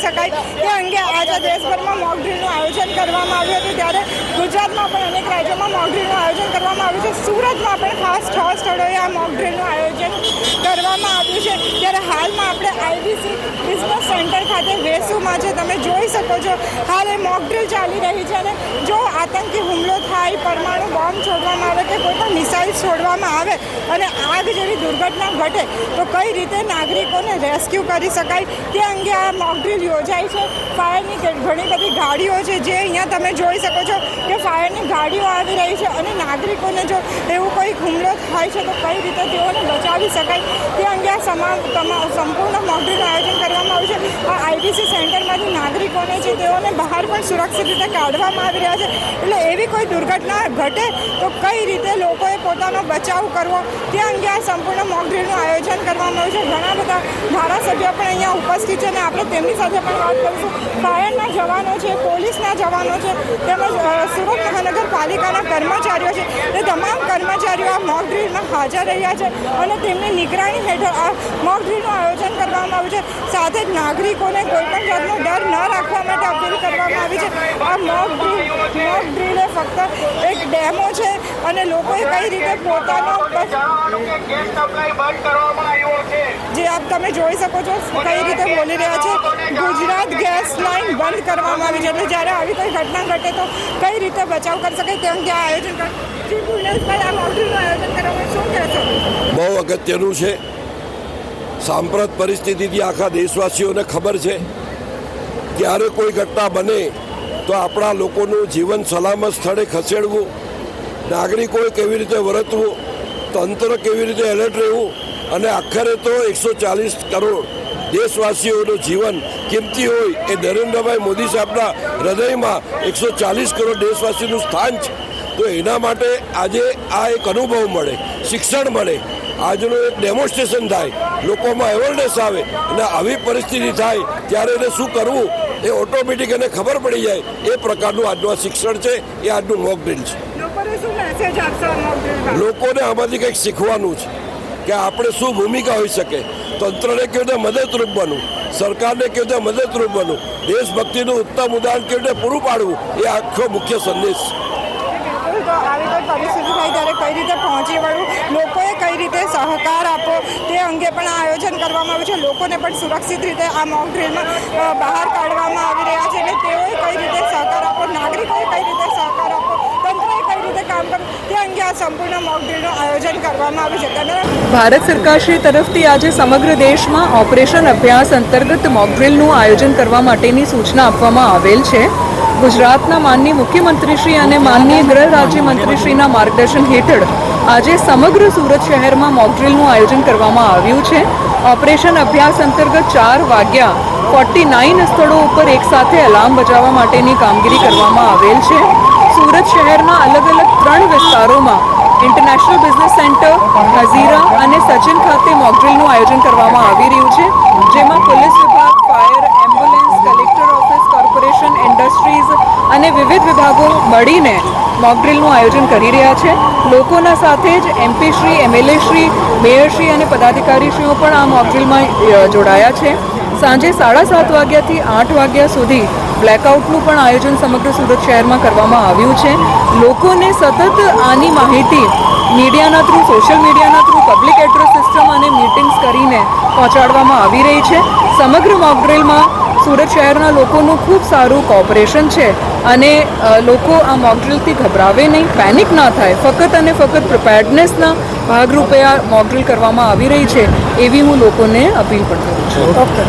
શકાય તે અંગે આજે દેશભરમાં મોકડ્રીલનું આયોજન કરવામાં આવ્યું હતું. ત્યારે ગુજરાતમાં પણ અનેક રાજ્યોમાં મોકડ્રીલનું આયોજન કરવામાં આવ્યું છે. સુરતમાં પણ ખાસ છ સ્થળોએ આ મોકડ્રીલનું આયોજન કરવામાં આવ્યું છે. ત્યારે હાલમાં આપણે આઈબીસી બિઝનેસ સેન્ટર ખાતે વેસુમાં છે. તમે જોઈ શકો છો, હાલ એ મોકડ્રીલ ચાલી રહી છે અને જો આતંકી હુમલો થાય પરમાણુ બોમ્બ છોડવામાં મિસાઇલ છોડવામાં આવે અને આગ જેવી દુર્ઘટના ઘટે, તો કઈ રીતે નાગરિકોને રેસ્ક્યુ કરી શકાય? તે અંગે આ મોકડ્રીલ યોજાય છે. ફાયરની ઘણી બધી ગાડીઓ છે, જે અહીંયા તમે જોઈ શકો છો કે ફાયરની ગાડીઓ આવી રહી છે અને નાગરિકોને જો એવું કોઈ હુમલો થાય છે તો કઈ રીતે તેઓને બચાવી શકાય? તે અંગે આ તમામ સંપૂર્ણ મોક આયોજન કરવામાં આવ્યું છે. આ આઈટીસી સેન્ટરમાંથી નાગરિકોને છે તેઓને બહાર પણ સુરક્ષિત રીતે કાઢવામાં આવી રહ્યા છે. એટલે એવી કોઈ દુર્ઘટના ઘટે તો કઈ રીતે લોકોએ પોતાનો બચાવ કરવો? તે અંગે આ સંપૂર્ણ મોકડ્રીલનું આયોજન કરવામાં આવ્યું છે. ઘણા બધા ધારાસભ્યો પણ અહીંયા ઉપસ્થિત છે અને આપણે તેમની સાથે પણ વાત કરીશું. ફાયરના જવાનો છે, પોલીસના જવાનો છે, તેમજ સુરત મહાનગરપાલિકાના કર્મચારીઓ છે. તે તમામ કર્મચારીઓ આ મોક ડ્રીલમાં હાજર રહ્યા છે અને તેમની નિગરાણી હેઠળ આ મોક ડ્રીલનું આયોજન કરવામાં આવ્યું છે. સાથે જ નાગરિકોને કોઈપણ જાતનો ડર ન રાખવા માટે અપીલ કરવામાં આવી છે. આ મોક ડ્રીલ મોક ડ્રીલ એ ફક્ત એક ડેમો છે અને લોકોએ કઈ રીતે પોતાનો જે આપ તમે જોઈ શકો છો કઈ રીતે બોલી રહ્યા છે. ગુજરાત ગેસ લાઇન બંધ કરવામાં આવી છે. એટલે જ્યારે આવી કોઈ ઘટના ઘટે તો કઈ રીતે બચાવ કરી શકે તેમ ત્યાં આયોજન કર બહુ અગત્યનું છે. સાંપ્રત પરિસ્થિતિથી આખા દેશવાસીઓને ખબર છે. ક્યારે કોઈ ઘટના બને, તો આપણા લોકોનું જીવન સલામત સ્થળે ખસેડવું, નાગરિકોએ કેવી રીતે વર્તવું, તંત્ર કેવી રીતે એલર્ટ રહેવું, અને આખરે તો એકસો ચાલીસ કરોડ દેશવાસીઓનું જીવન કિંમતી હોય એ નરેન્દ્રભાઈ મોદી સાહેબના હૃદયમાં એકસો ચાલીસ કરોડ દેશવાસીનું સ્થાન છે. તો એના માટે આજે આ એક અનુભવ મળે શિક્ષણ મળે. આજનું એક ડેમોન્સ્ટ્રેશન થાય લોકોમાં અવેરનેસ આવે અને આવી પરિસ્થિતિ થાય ત્યારે એને શું કરવું એ ઓટોમેટિક એને ખબર પડી જાય. એ પ્રકારનું આજનું આ શિક્ષણ છે એ આજનું મોક ડ્રીલ છે. લોકોને આમાંથી કંઈક શીખવાનું છે કે આપણે શું ભૂમિકા હોઈ શકે. તંત્રને કેવી રીતે મદદરૂપ બનવું સરકારને કેવી રીતે મદદરૂપ બનવું દેશભક્તિનું ઉત્તમ ઉદાહરણ કેવી રીતે પૂરું પાડવું એ આખો મુખ્ય સંદેશ છે. આવી કોઈ થાય ત્યારે કઈ રીતે પહોંચી વળવું લોકોએ કઈ રીતે સહકાર આપો તે અંગે પણ આયોજન કરવામાં આવ્યું છે. લોકોને પણ સુરક્ષિત રીતે આ મોક ડ્રીલમાં બહાર કાઢવામાં આવી રહ્યા છે અને તેઓએ કઈ રીતે સહકાર આપો, નાગરિકોએ કઈ રીતે સહકાર આપો, તંત્રએ કઈ રીતે કામ કરવું તે અંગે આ સંપૂર્ણ મોક ડ્રીલનું આયોજન કરવામાં આવ્યું છે. ભારત સરકારશ્રી તરફથી આજે સમગ્ર દેશમાં ઓપરેશન અભ્યાસ અંતર્ગત મોકડ્રીલનું આયોજન કરવા માટેની સૂચના આપવામાં આવેલ છે. ગુજરાતના માનનીય મુખ્યમંત્રીશ્રી અને માનનીય ગૃહ રાજ્યમંત્રીશ્રીના માર્ગદર્શન હેઠળ આજે સમગ્ર સુરત શહેરમાં મોકડ્રીલનું આયોજન કરવામાં આવ્યું છે. ઓપરેશન અભ્યાસ અંતર્ગત ચાર વાગ્યા ફોર્ટી નાઇન સ્થળો ઉપર એકસાથે અલાર્મ બજાવવા માટેની કામગીરી કરવામાં આવેલ છે. સુરત શહેરના અલગ અલગ ત્રણ વિસ્તારોમાં ઇન્ટરનેશનલ બિઝનેસ સેન્ટર, હઝીરા અને સચિન ખાતે મોકડ્રીલનું આયોજન કરવામાં આવી રહ્યું છે. જેમાં પોલીસ વિભાગ, ફાયર ઇન્ડસ્ટ્રીઝ અને વિવિધ વિભાગો મળીને મોકડ્રીલનું આયોજન કરી રહ્યા છે. લોકોના સાથે જ એમપી શ્રી એમએલએ શ્રી મેયરશ્રી અને પદાધિકારીશ્રીઓ પણ આ મોકડ્રીલમાં જોડાયા છે. સાંજે સાડા સાત વાગ્યાથી આઠ વાગ્યા સુધી બ્લેકઆઉટનું પણ આયોજન સમગ્ર સુરત શહેરમાં કરવામાં આવ્યું છે. લોકોને સતત આની માહિતી મીડિયાના થ્રુ સોશિયલ મીડિયાના થ્રુ પબ્લિક એડ્રેસ સિસ્ટમ અને મીટિંગ્સ કરીને પહોંચાડવામાં આવી રહી છે. સમગ્ર મોકડ્રીલમાં સુરત શહેરના લોકોનું ખૂબ સારું કોઓપરેશન છે. અને લોકો આ મોકડ્રીલથી ગભરાવે નહીં પેનિક ના થાય. ફક્ત અને ફક્ત પ્રિપેર્ડનેસના ભાગરૂપે આ મોકડ્રીલ કરવામાં આવી રહી છે, એવી હું લોકોને અપીલ પણ કરું છું. ઓકે